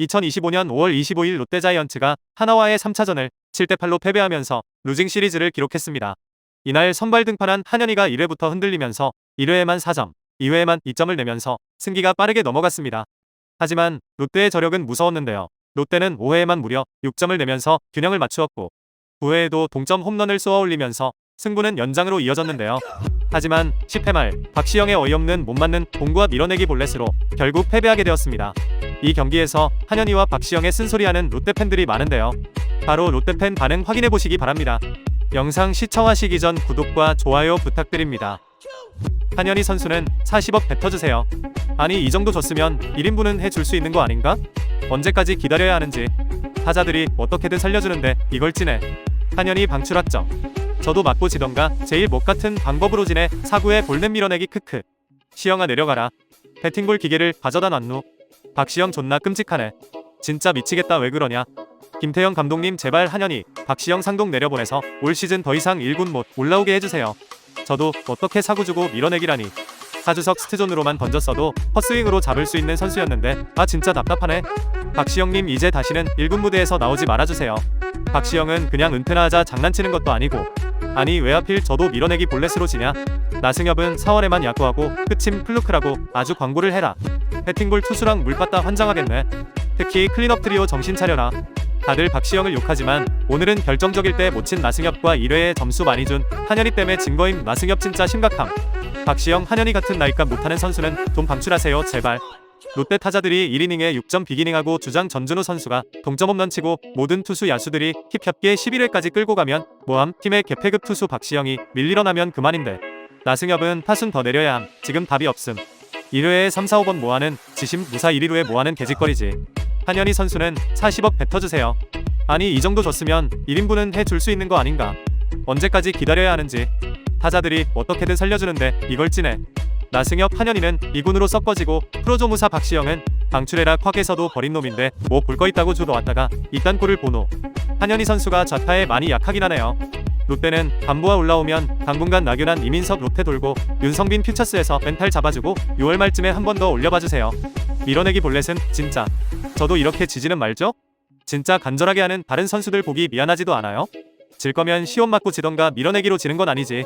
2025년 5월 25일 롯데자이언츠가 하나와의 3차전을 7대8로 패배하면서 루징 시리즈를 기록했습니다. 이날 선발 등판한 한현희가 1회부터 흔들리면서 1회에만 4점, 2회에만 2점을 내면서 승기가 빠르게 넘어갔습니다. 하지만 롯데의 저력은 무서웠는데요. 롯데는 5회에만 무려 6점을 내면서 균형을 맞추었고 9회에도 동점 홈런을 쏘아 올리면서 승부는 연장으로 이어졌는데요. 하지만 10회 말 박시영의 어이없는 못 맞는 공구와 밀어내기 볼넷으로 결국 패배하게 되었습니다. 이 경기에서 한현희와 박시영의 쓴소리하는 롯데 팬들이 많은데요. 바로 롯데 팬 반응 확인해 보시기 바랍니다. 영상 시청하시기 전 구독과 좋아요 부탁드립니다. 한현희 선수는 40억 뱉어주세요. 아니 이 정도 줬으면 1인분은 해줄 수 있는 거 아닌가? 언제까지 기다려야 하는지 타자들이 어떻게든 살려주는데 이걸 찌네. 한현희 방출 확정. 저도 맞고 지던가 제일 못 같은 방법으로 지내 사구에 볼넷 밀어내기 크크. 시영아 내려가라. 배팅볼 기계를 가져다 놨누. 박시영 존나 끔찍하네. 진짜 미치겠다 왜 그러냐. 김태형 감독님 제발 한현희, 박시영 상동 내려보내서 올 시즌 더 이상 1군 못 올라오게 해주세요. 저도 어떻게 사구 주고 밀어내기라니. 하주석 스트존으로만 던졌어도 헛스윙으로 잡을 수 있는 선수였는데 아 진짜 답답하네. 박시영님 이제 다시는 1군 무대에서 나오지 말아주세요. 박시영은 그냥 은퇴나 하자 장난치는 것도 아니고 아니 왜 하필 저도 밀어내기 볼넷으로 지냐? 나승엽은 4월에만 야구하고 끝임 플루크라고 아주 광고를 해라. 배팅볼 투수랑 물 빠따 환장하겠네. 특히 클린업 트리오 정신 차려라. 다들 박시영을 욕하지만 오늘은 결정적일 때 못 친 나승엽과 1회에 점수 많이 준 한현희 때문에 진 거임 나승엽 진짜 심각함. 박시영 한현희 같은 나이값 못하는 선수는 돈 방출하세요 제발. 롯데 타자들이 1이닝에 6점 비기닝하고 주장 전준우 선수가 동점 홈런 치고 모든 투수 야수들이 힙협게 11회까지 끌고 가면 뭐함 팀의 개패급 투수 박시영이 밀리러 나면 그만인데 나승엽은 타순 더 내려야 함 지금 답이 없음 1회에 3, 4, 5번 뭐하는 지심 무사 1위로에 뭐하는 개짓거리지. 한현희 선수는 40억 뱉어주세요. 아니 이 정도 줬으면 1인분은 해줄 수 있는 거 아닌가? 언제까지 기다려야 하는지. 타자들이 어떻게든 살려주는데 이걸 찌네. 나승엽 한현희는 2군으로 섞어지고 프로조무사 박시영은 방출해라 콱에서도 버린 놈인데 뭐 볼 거 있다고 주러 왔다가 이딴 꼴을 보노. 한현희 선수가 좌타에 많이 약하긴 하네요 롯데는 간부와 올라오면 당분간 나균한 이민석 롯데 돌고 윤성빈 퓨처스에서 멘탈 잡아주고 6월 말쯤에 한 번 더 올려봐주세요 밀어내기 볼넷은 진짜 저도 이렇게 지지는 말죠? 진짜 간절하게 하는 다른 선수들 보기 미안하지도 않아요? 질 거면 시험 맞고 지던가 밀어내기로 지는 건 아니지